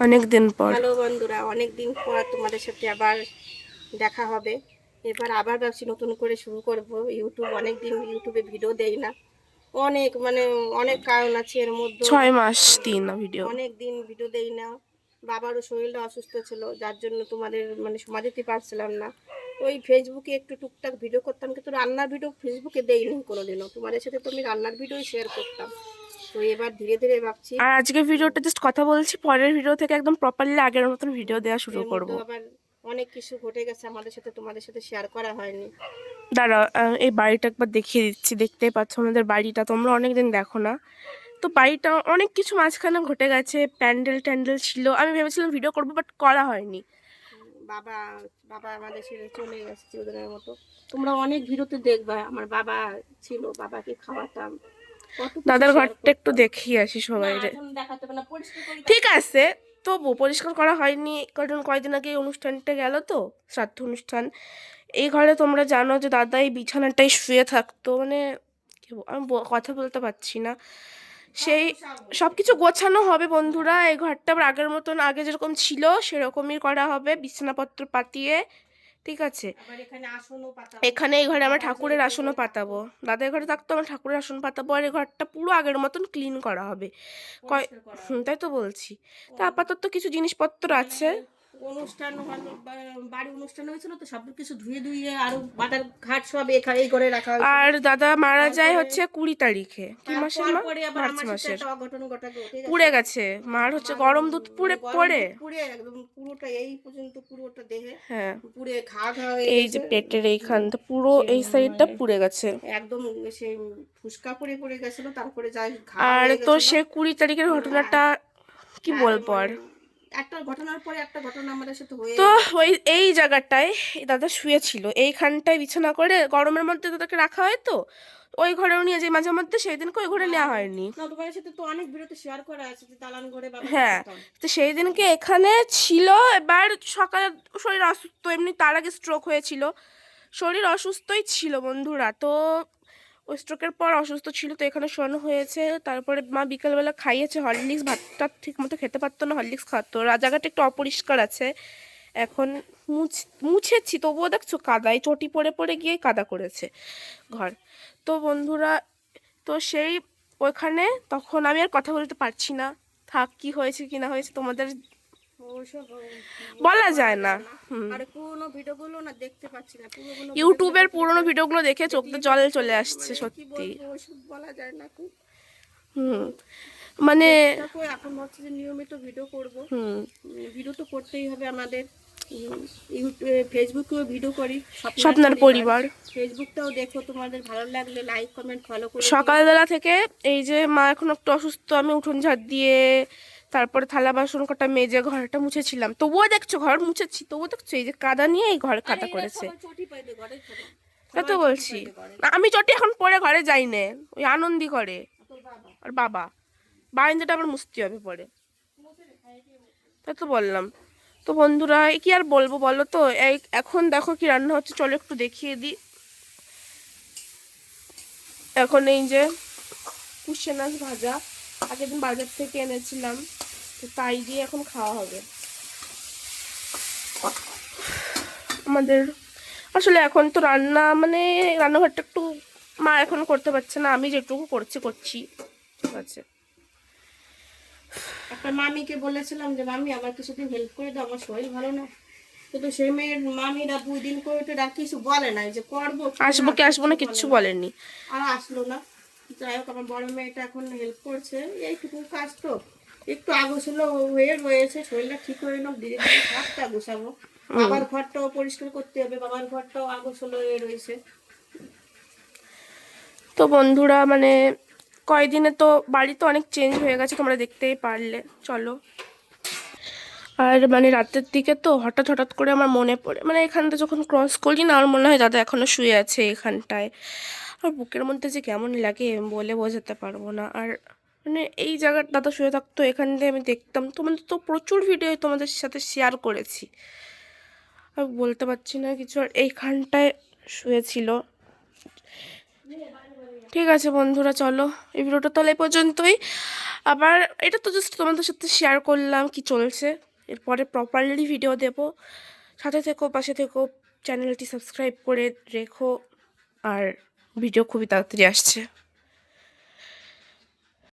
অনেক দিন পর। হ্যালো বন্ধুরা অনেক দিন পর তোমাদের সাথে আবার দেখা হবে। এবার আবার ভাবছি নতুন করে শুরু করব। ইউটিউব অনেক দিন ইউটিউবে ভিডিও দেই না। অনেক মানে অনেক কারণ আছে এর মধ্যে। ছয় মাস দিন না ভিডিও অনেক দিন ভিডিও দেই না। বাবারও শরীরটা অসুস্থ ছিল যার জন্য তোমাদের মানে সময় দিতে পারছিলাম না। ওই ফেসবুকে একটু টুকটাক ভিডিও করতাম কিন্তু রান্নার ভিডিও ফেসবুকে দেইনি কোনোদিনও। তোমাদের সাথে তো আমি রান্নার ভিডিওই শেয়ার করতাম। তো এবার ধীরে ধীরে ভাবছি আর আজকে ভিডিওটা জাস্ট কথা বলছি পরের ভিডিও থেকে একদম প্রপারলি আগের মতন ভিডিও দেওয়া শুরু করব। আবার অনেক কিছু ঘটে গেছে আমাদের সাথে তোমাদের সাথে শেয়ার করা হয়নি। দাঁড়া এই বাড়িটা একবার দেখিয়ে দিচ্ছি দেখতেই পাচ্ছ আমাদের বাড়িটা তোমরা অনেকদিন দেখো না। তো বাড়িটা অনেক কিছু মাঝখানে ঘটে গেছে প্যান্ডেল ট্যান্ডেল ছিল আমি ভেবেছিলাম ভিডিও করব বাট করা হয়নি। বাবা বাবা আমাদের ছেড়ে চলে গেছে চিরদিনের মতো। তোমরা অনেক ভিডিওতে দেখবা আমার বাবা ছিল বাবাকে খাওয়াতাম। দাদার ঘরটা একটু। দেখিয়ে আসি সবাই। ঠিক আছে তবু পরিষ্কার করা হয়নি। কারণ কয়দিন আগে এই অনুষ্ঠানটা গেল তো শ্রাদ্ধ অনুষ্ঠান। এই ঘরে তোমরা জানো যে দাদা এই বিছানাটাই শুয়ে থাকতো মানে আমি কথা বলতে পারছি না। সেই সব কিছু গোছানো হবে বন্ধুরা এই ঘরটা আবার আগের মতন আগে যেরকম ছিল সেরকমই করা হবে বিছানাপত্র পাতিয়ে। ঠিক আছে। এখানে এই ঘরে আমরা ঠাকুরের আসনও পাতাবো। দাদার ঘরে থাকতো আমরা ঠাকুরের আসন পাতাবো আর এই ঘরটা পুরো আগের মতন ক্লিন করা হবে। কয় তাই তো বলছি। তা আপাতত কিছু জিনিসপত্র আছে। অনুষ্ঠান বাড়ি অনুষ্ঠান হয়েছিল তো সব কিছু ধুয়ে ধুয়ে আরও বাটার ঘাট সব এখানে এই করে রাখা আর দাদা মারা যায় হচ্ছে কুড়ি তারিখে। কি মাসের মা? মার্চ মাসের। পুড়ে গেছে। মার হচ্ছে গরম দুধ পুড়ে পড়ে পুড়ে। একদম পুরোটা এই পর্যন্ত পুরোটা দেহে হ্যাঁ। পুড়ে ঘা ঘা এই যে পেটের এইখানটা পুরো এই সাইডটা পুড়ে গেছে। একদম সে ফুসকা পড়ে পড়ে গেছিল তারপরে যাই আর তো সে কুড়ি তারিখের ঘটনাটা কি বলব আর? একটা ঘটনার পরে একটা ঘটনা আমাদের সাথে হয়ে তো ওই এই জায়গাটায় দাদা শুয়েছিল। এইখানটায় বিছানা করে গরমের মধ্যে দাদাকে রাখা হয় তো? ওই ঘরেও নিয়ে যাই মাঝে মধ্যে সেই দিনকে ওই ঘরে নেওয়া হয়নি। না সাথে তো অনেক ভিডিওতে শেয়ার করা আছে যে দালান ঘরে হ্যাঁ। তো সেই দিনকে এখানে ছিল এবার সকালে শরীর অসুস্থ এমনি তার আগে স্ট্রোক হয়েছিল। শরীর অসুস্থই ছিল বন্ধুরা। তো ওই স্ট্রোকের পর অসুস্থ ছিল তো এখানে শোয়ানো হয়েছে। তারপরে মা বিকালবেলা খাইয়েছে হরলিক্স, ভাতটা ঠিক মতো খেতে পারতো না, হরলিক্স খাতো জায়গাটা একটু অপরিষ্কার আছে। এখন মুছ, মুছেছি, তবুও দেখছ কাদায়, চটি পড়ে পড়ে গিয়ে কাদা করেছে ঘর। তো বন্ধুরা, তো সেই ওইখানে তখন আমি আর কথা বলতে পারছি না। থাক, কি হয়েছে, কি না হয়েছে তোমাদের বলা যায় না। আর পুরোনো ভিডিওগুলো না দেখতে পাচ্ছি না। ইউটিউবের পুরোনো ভিডিওগুলো দেখে চোখ দিয়ে জল চলে আসছে কি সত্যি। বলা যায় না খুব। হুম। মানে এখন হচ্ছে যে নিয়মিত ভিডিও করব। হুম। ভিডিও তো করতেই হবে আমাদের। ফেসবুকেও ভিডিও করি। স্বপ্নার পরিবার। ফেসবুকটাও দেখো তোমাদের ভালো লাগলে লাইক কমেন্ট ফলো করে। সকালবেলা থেকে এই যে মা এখন একটু অসুস্থ আমি উঠোন ঝাড় দিয়ে তারপরে থালা বাসন কটা মেজে ঘরটা মুছেছিলাম। তবুও দেখছ ঘর মুছেছি তবুও দেখছ এই যে কাদা নিয়ে এই ঘরে কাদা করেছে। তা তো বলছি। আমি চটি এখন পরে ঘরে যাই না ওই আনন্দি করে। আর বাবা বারান্দাটা আবার মুছতে হবে পরে। তা তো বললাম। তো বন্ধুরা কি আর বলব বলো তো? এই এখন দেখো কি রান্না হচ্ছে চলো একটু দেখিয়ে দিই। এখন এই যে কুশে মাছ ভাজা। আগের দিন বাজার থেকে এনেছিলাম তো তাই দিয়ে এখন খাওয়া হবে। আমাদের আসলে এখন তো রান্না মানে রান্নাঘরটা একটু মা এখন করতে পারছে না আমি যেটুকু করছি করছি। ঠিক আছে। একটা মামিকে বলেছিলাম যে মামি আমার কিছুদিন হেল্প করে দাও আমার শরীর ভালো না। কিন্তু সেই মেয়ের মামিরা দুই দিন করে তো কিছু বলে না যে করব আসব কি আসব না কিচ্ছু বলেনি আর আসলো না। যাই হোক আমার বড় মেয়েটা এখন হেল্প করছে। এইটুকু কাজ তো। একটু আগোছালো হয়ে রয়েছে শরীরটা ঠিক হয়ে নাও ধীরে ধীরে ঘরটা গোছাবো। বাবার ঘরটাও পরিষ্কার করতে হবে বাবার ঘরটাও আগোছালো হয়ে রয়েছে। তো বন্ধুরা মানে কয়দিনে তো বাড়ি তো অনেক চেঞ্জ হয়ে গেছে তোমরা দেখতেই পারলে। চলো। আর মানে রাতের দিকে তো হঠাৎ হঠাৎ করে আমার মনে পড়ে। মানে এখানটা যখন ক্রস করি না আমার মনে হয় দাদা এখনও শুয়ে আছে এখানটায়। আর বুকের মধ্যে যে কেমন লাগে বলে বোঝাতে পারব না। আর মানে এই জায়গার দাদা শুয়ে থাকতো, এখান দিয়ে আমি দেখতাম। তোমাদের তো প্রচুর ভিডিও তোমাদের সাথে শেয়ার করেছি। আর বলতে পারছি না কিছু। আর এইখানটায় শুয়েছিল। ঠিক আছে বন্ধুরা, চলো। এই ভিডিওটা তাহলে পর্যন্তই। আবার এটা তো জাস্ট তোমাদের সাথে শেয়ার করলাম কি চলছে। এরপরে প্রপারলি ভিডিও দেব। সাথে থেকো, পাশে থেকো চ্যানেলটি সাবস্ক্রাইব করে রেখো। আর ভিডিও খুবই তাড়াতাড়ি আসছে।